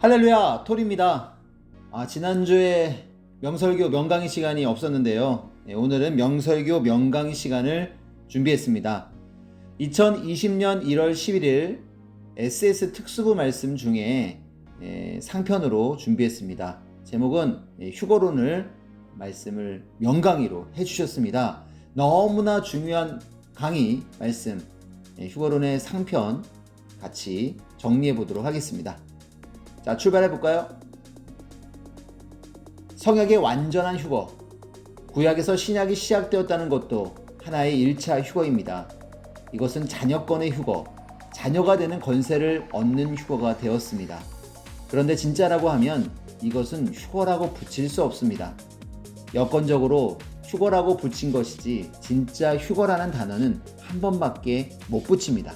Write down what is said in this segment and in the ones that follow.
할렐루야 톨입니다. 아, 지난주에 명설교 명강의 시간이 없었는데요. 네, 오늘은 명설교 명강의 시간을 준비했습니다. 2020년 1월 11일 SS 특수부 말씀 중에 예, 상편으로 준비했습니다. 제목은 예, 휴거론을 말씀을 명강의로 해주셨습니다. 너무나 중요한 강의 말씀 예, 휴거론의 상편 같이 정리해 보도록 하겠습니다. 자, 출발해 볼까요? 성약의 완전한 휴거. 구약에서 신약이 시작되었다는 것도 하나의 1차 휴거입니다. 이것은 자녀권의 휴거, 자녀가 되는 권세를 얻는 휴거가 되었습니다. 그런데 진짜라고 하면 이것은 휴거라고 붙일 수 없습니다. 여건적으로 휴거라고 붙인 것이지 진짜 휴거라는 단어는 한 번밖에 못 붙입니다.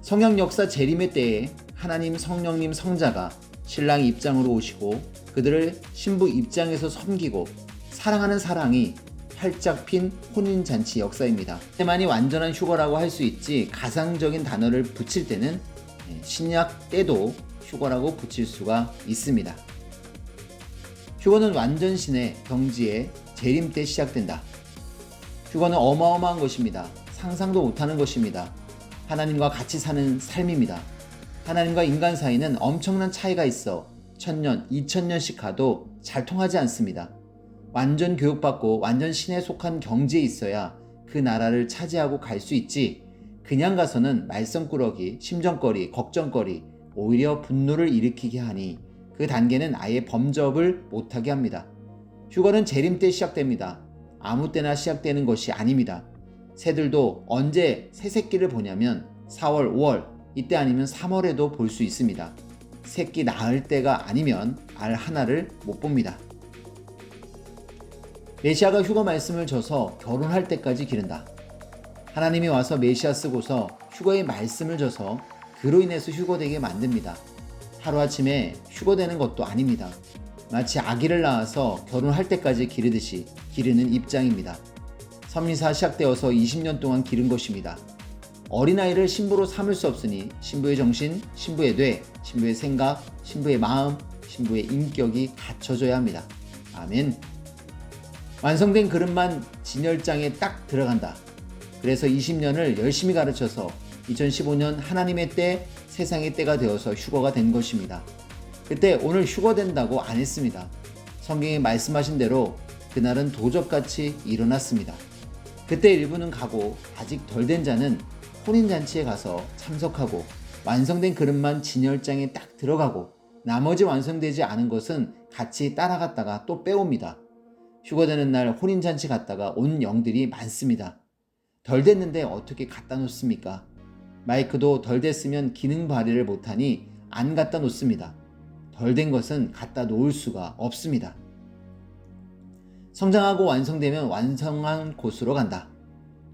성약 역사 재림의 때에 하나님 성령님 성자가 신랑 입장으로 오시고 그들을 신부 입장에서 섬기고 사랑하는 사랑이 활짝 핀 혼인잔치 역사입니다. 때만이 완전한 휴거라고 할 수 있지 가상적인 단어를 붙일 때는 예, 신약 때도 휴거라고 붙일 수가 있습니다. 휴거는 완전신의 경지의 재림 때 시작된다. 휴거는 어마어마한 것입니다. 상상도 못하는 것입니다. 하나님과 같이 사는 삶입니다. 하나님과 인간 사이는 엄청난 차이가 있어 천년, 이천년씩 가도 잘 통하지 않습니다. 완전 교육받고 완전 신에 속한 경지에 있어야 그 나라를 차지하고 갈 수 있지. 그냥 가서는 말썽꾸러기, 심정거리, 걱정거리, 오히려 분노를 일으키게 하니 그 단계는 아예 범접을 못하게 합니다. 휴거는 재림 때 시작됩니다. 아무 때나 시작되는 것이 아닙니다. 새들도 언제 새 새끼를 보냐면 4월, 5월, 이때 아니면 3월에도 볼 수 있습니다. 새끼 낳을 때가 아니면 알 하나를 못 봅니다. 메시아가 휴거 말씀을 줘서 결혼할 때까지 기른다. 하나님이 와서 메시아 쓰고서 휴거의 말씀을 줘서 그로 인해서 휴거되게 만듭니다. 하루아침에 휴거되는 것도 아닙니다. 마치 아기를 낳아서 결혼할 때까지 기르듯이 기르는 입장입니다. 선미사 시작되어서 20년 동안 기른 것입니다. 어린아이를 신부로 삼을 수 없으니 신부의 정신, 신부의 뇌, 신부의 생각, 신부의 마음, 신부의 인격이 갖춰져야 합니다. 아멘. 완성된 그릇만 진열장에 딱 들어간다. 그래서 20년을 열심히 가르쳐서 2015년 하나님의 때, 세상의 때가 되어서 휴거가 된 것입니다. 그때 오늘 휴거된다고 안 했습니다. 성경이 말씀하신 대로 그날은 도적같이 일어났습니다. 그때 일부는 가고 아직 덜 된 자는 혼인잔치에 가서 참석하고 완성된 그릇만 진열장에 딱 들어가고 나머지 완성되지 않은 것은 같이 따라갔다가 또 빼옵니다. 휴거되는 날 혼인잔치 갔다가 온 영들이 많습니다. 덜 됐는데 어떻게 갖다 놓습니까? 마이크도 덜 됐으면 기능 발휘를 못하니 안 갖다 놓습니다. 덜 된 것은 갖다 놓을 수가 없습니다. 성장하고 완성되면 완성한 곳으로 간다.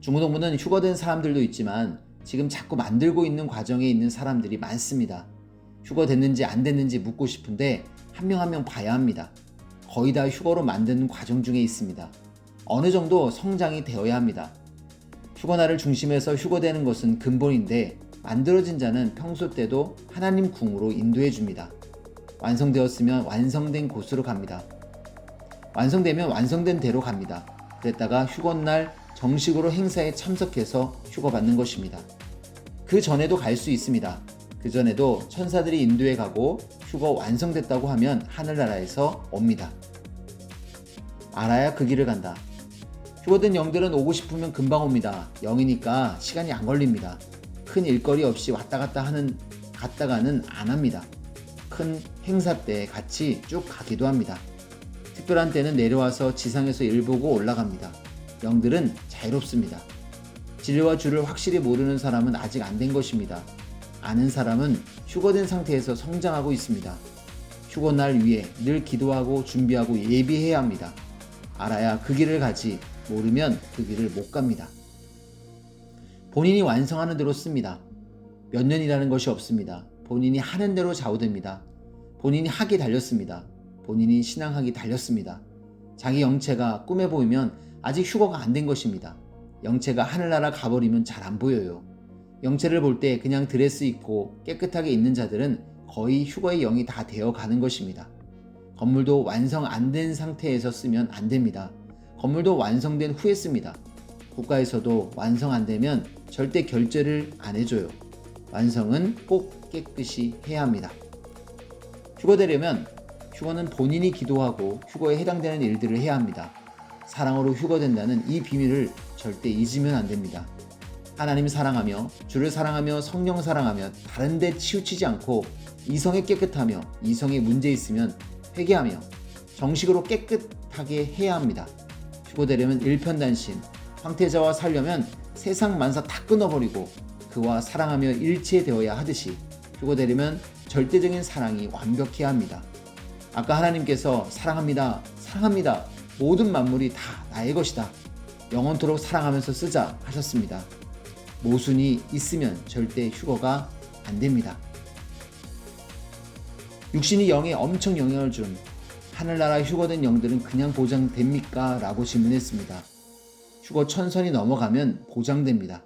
중고등부는 휴거된 사람들도 있지만 지금 자꾸 만들고 있는 과정에 있는 사람들이 많습니다. 휴거 됐는지 안 됐는지 묻고 싶은데 한 명 한 명 봐야 합니다. 거의 다 휴거로 만드는 과정 중에 있습니다. 어느 정도 성장이 되어야 합니다. 휴거날을 중심해서 휴거되는 것은 근본인데 만들어진 자는 평소 때도 하나님 궁으로 인도해 줍니다. 완성되었으면 완성된 곳으로 갑니다. 완성되면 완성된 대로 갑니다. 그랬다가 휴거날 정식으로 행사에 참석해서 휴거받는 것입니다. 그 전에도 갈 수 있습니다. 그 전에도 천사들이 인도해 가고 휴거 완성됐다고 하면 하늘나라에서 옵니다. 알아야 그 길을 간다. 휴거된 영들은 오고 싶으면 금방 옵니다. 영이니까 시간이 안 걸립니다. 큰 일거리 없이 왔다 갔다 하는 갔다가는 안 합니다. 큰 행사 때 같이 쭉 가기도 합니다. 특별한 때는 내려와서 지상에서 일 보고 올라갑니다. 영들은 자유롭습니다. 진리와 주를 확실히 모르는 사람은 아직 안 된 것입니다. 아는 사람은 휴거된 상태에서 성장하고 있습니다. 휴거 날 위해 늘 기도하고 준비하고 예비해야 합니다. 알아야 그 길을 가지 모르면 그 길을 못 갑니다. 본인이 완성하는 대로 씁니다. 몇 년이라는 것이 없습니다. 본인이 하는 대로 좌우됩니다. 본인이 학이 달렸습니다. 본인이 신앙학이 달렸습니다. 자기 영체가 꿈에 보이면 아직 휴거가 안 된 것입니다. 영체가 하늘나라 가버리면 잘 안 보여요. 영체를 볼 때 그냥 드레스 입고 깨끗하게 있는 자들은 거의 휴거의 영이 다 되어 가는 것입니다. 건물도 완성 안 된 상태에서 쓰면 안 됩니다. 건물도 완성된 후에 씁니다. 국가에서도 완성 안 되면 절대 결제를 안 해줘요. 완성은 꼭 깨끗이 해야 합니다. 휴거되려면 휴거는 본인이 기도하고 휴거에 해당되는 일들을 해야 합니다. 사랑으로 휴거된다는 이 비밀을 절대 잊으면 안 됩니다. 하나님 사랑하며 주를 사랑하며 성령 사랑하며 다른 데 치우치지 않고 이성에 깨끗하며 이성에 문제 있으면 회개하며 정식으로 깨끗하게 해야 합니다. 휴거되려면 일편단심, 황태자와 살려면 세상 만사 다 끊어버리고 그와 사랑하며 일체되어야 하듯이 휴거되려면 절대적인 사랑이 완벽해야 합니다. 아까 하나님께서 사랑합니다, 사랑합니다. 모든 만물이 다 나의 것이다. 영원토록 사랑하면서 쓰자 하셨습니다. 모순이 있으면 절대 휴거가 안 됩니다. 육신이 영에 엄청 영향을 준 하늘나라 휴거된 영들은 그냥 보장됩니까? 라고 질문했습니다. 휴거 천선이 넘어가면 보장됩니다.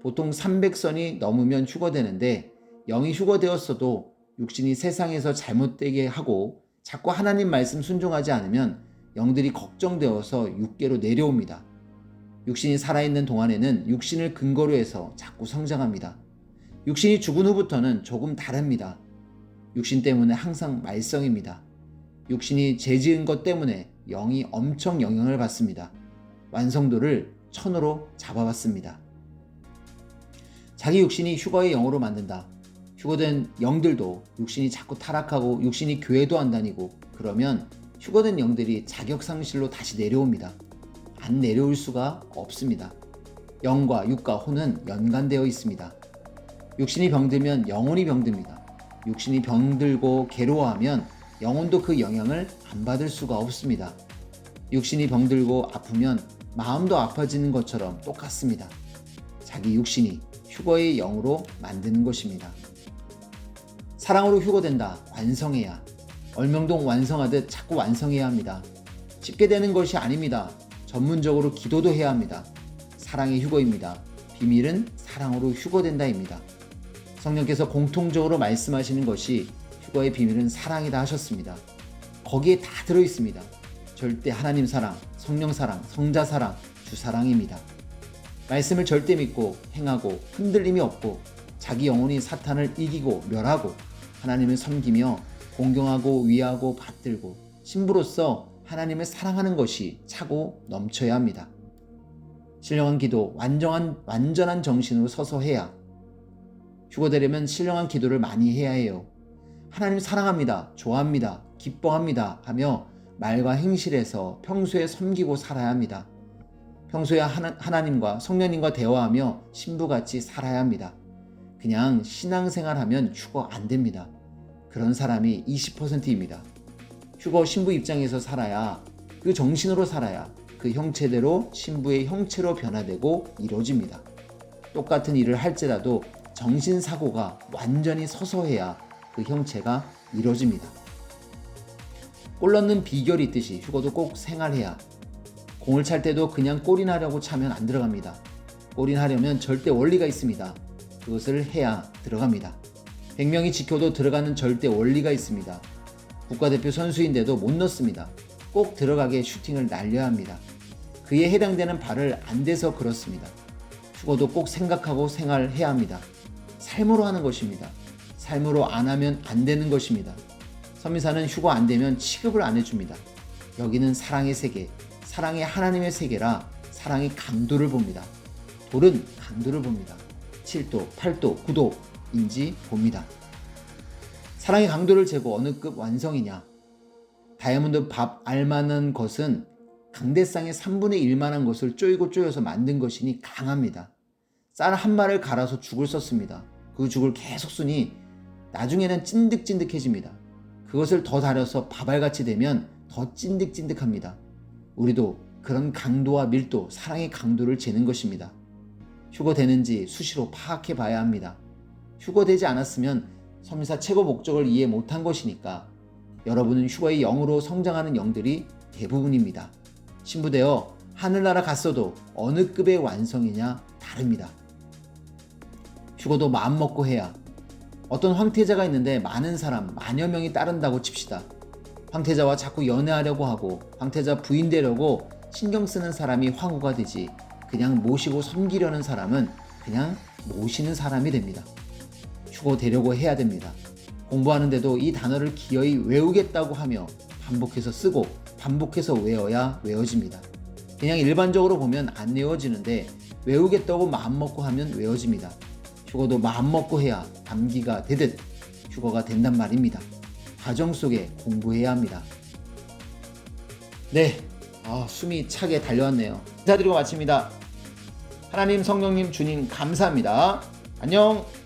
보통 300선이 넘으면 휴거되는데 영이 휴거되었어도 육신이 세상에서 잘못되게 하고 자꾸 하나님 말씀 순종하지 않으면 영들이 걱정되어서 육계로 내려옵니다. 육신이 살아있는 동안에는 육신을 근거로 해서 자꾸 성장합니다. 육신이 죽은 후부터는 조금 다릅니다. 육신 때문에 항상 말썽입니다. 육신이 죄지은 것 때문에 영이 엄청 영향을 받습니다. 완성도를 천으로 잡아봤습니다. 자기 육신이 휴거의 영으로 만든다. 휴거된 영들도 육신이 자꾸 타락하고 육신이 교회도 안 다니고 그러면 휴거된 영들이 자격 상실로 다시 내려옵니다. 안 내려올 수가 없습니다. 영과 육과 혼은 연관되어 있습니다. 육신이 병들면 영혼이 병듭니다. 육신이 병들고 괴로워하면 영혼도 그 영향을 안 받을 수가 없습니다. 육신이 병들고 아프면 마음도 아파지는 것처럼 똑같습니다. 자기 육신이 휴거의 영으로 만드는 것입니다. 사랑으로 휴거된다. 완성해야. 얼명동 완성하듯 자꾸 완성해야 합니다. 쉽게 되는 것이 아닙니다. 전문적으로 기도도 해야 합니다. 사랑의 휴거입니다. 비밀은 사랑으로 휴거된다입니다. 성령께서 공통적으로 말씀하시는 것이 휴거의 비밀은 사랑이다 하셨습니다. 거기에 다 들어 있습니다. 절대 하나님 사랑, 성령 사랑, 성자 사랑, 주 사랑입니다. 말씀을 절대 믿고 행하고 흔들림이 없고 자기 영혼이 사탄을 이기고 멸하고 하나님을 섬기며 공경하고 위하고 받들고 신부로서 하나님을 사랑하는 것이 차고 넘쳐야 합니다. 신령한 기도, 완전한, 완전한 정신으로 서서 해야 휴거되려면 신령한 기도를 많이 해야 해요. 하나님 사랑합니다. 좋아합니다. 기뻐합니다. 하며 말과 행실에서 평소에 섬기고 살아야 합니다. 평소에 하나, 님과 성령님과 대화하며 신부같이 살아야 합니다. 그냥 신앙생활하면 휴거 안 됩니다. 그런 사람이 20%입니다. 휴거 신부 입장에서 살아야 그 정신으로 살아야 그 형체대로 신부의 형체로 변화되고 이루어집니다. 똑같은 일을 할지라도 정신 사고가 완전히 서서해야 그 형체가 이루어집니다. 골 넣는 비결이 있듯이 휴거도 꼭 생활해야 공을 찰 때도 그냥 골인하려고 차면 안 들어갑니다. 골인하려면 절대 원리가 있습니다. 그것을 해야 들어갑니다. 100명이 지켜도 들어가는 절대 원리가 있습니다. 국가대표 선수인데도 못 넣습니다. 꼭 들어가게 슈팅을 날려야 합니다. 그에 해당되는 발을 안 돼서 그렇습니다. 휴거도 꼭 생각하고 생활해야 합니다. 삶으로 하는 것입니다. 삶으로 안 하면 안 되는 것입니다. 서민사는 휴거 안 되면 취급을 안 해줍니다. 여기는 사랑의 세계, 사랑의 하나님의 세계라 사랑의 강도를 봅니다. 돌은 강도를 봅니다. 7도, 8도, 9도 인지 봅니다. 사랑의 강도를 재고 어느 급 완성이냐? 다이아몬드 밥 알만한 것은 강대상의 3분의 1만한 것을 쪼이고 쪼여서 만든 것이니 강합니다. 쌀 한 마를 갈아서 죽을 썼습니다. 그 죽을 계속 쓰니 나중에는 찐득찐득해집니다. 그것을 더 달여서 밥알같이 되면 더 찐득찐득합니다. 우리도 그런 강도와 밀도, 사랑의 강도를 재는 것입니다. 휴거되는지 수시로 파악해 봐야 합니다. 휴거되지 않았으면 섬사 최고 목적을 이해 못한 것이니까 여러분은 휴거의 영으로 성장하는 영들이 대부분입니다. 신부되어 하늘나라 갔어도 어느 급의 완성이냐 다릅니다. 휴거도 마음먹고 해야 어떤 황태자가 있는데 많은 사람, 만여 명이 따른다고 칩시다. 황태자와 자꾸 연애하려고 하고 황태자 부인 되려고 신경 쓰는 사람이 황후가 되지 그냥 모시고 섬기려는 사람은 그냥 모시는 사람이 됩니다. 휴거 되려고 해야 됩니다. 공부하는데도 이 단어를 기어이 외우겠다고 하며 반복해서 쓰고 반복해서 외워야 외워집니다. 그냥 일반적으로 보면 안 외워지는데 외우겠다고 마음먹고 하면 외워집니다. 휴거도 마음먹고 해야 암기가 되듯 휴거가 된단 말입니다. 과정 속에 공부해야 합니다. 네, 아, 숨이 차게 달려왔네요. 인사드리고 마칩니다. 하나님, 성령님, 주님 감사합니다. 안녕.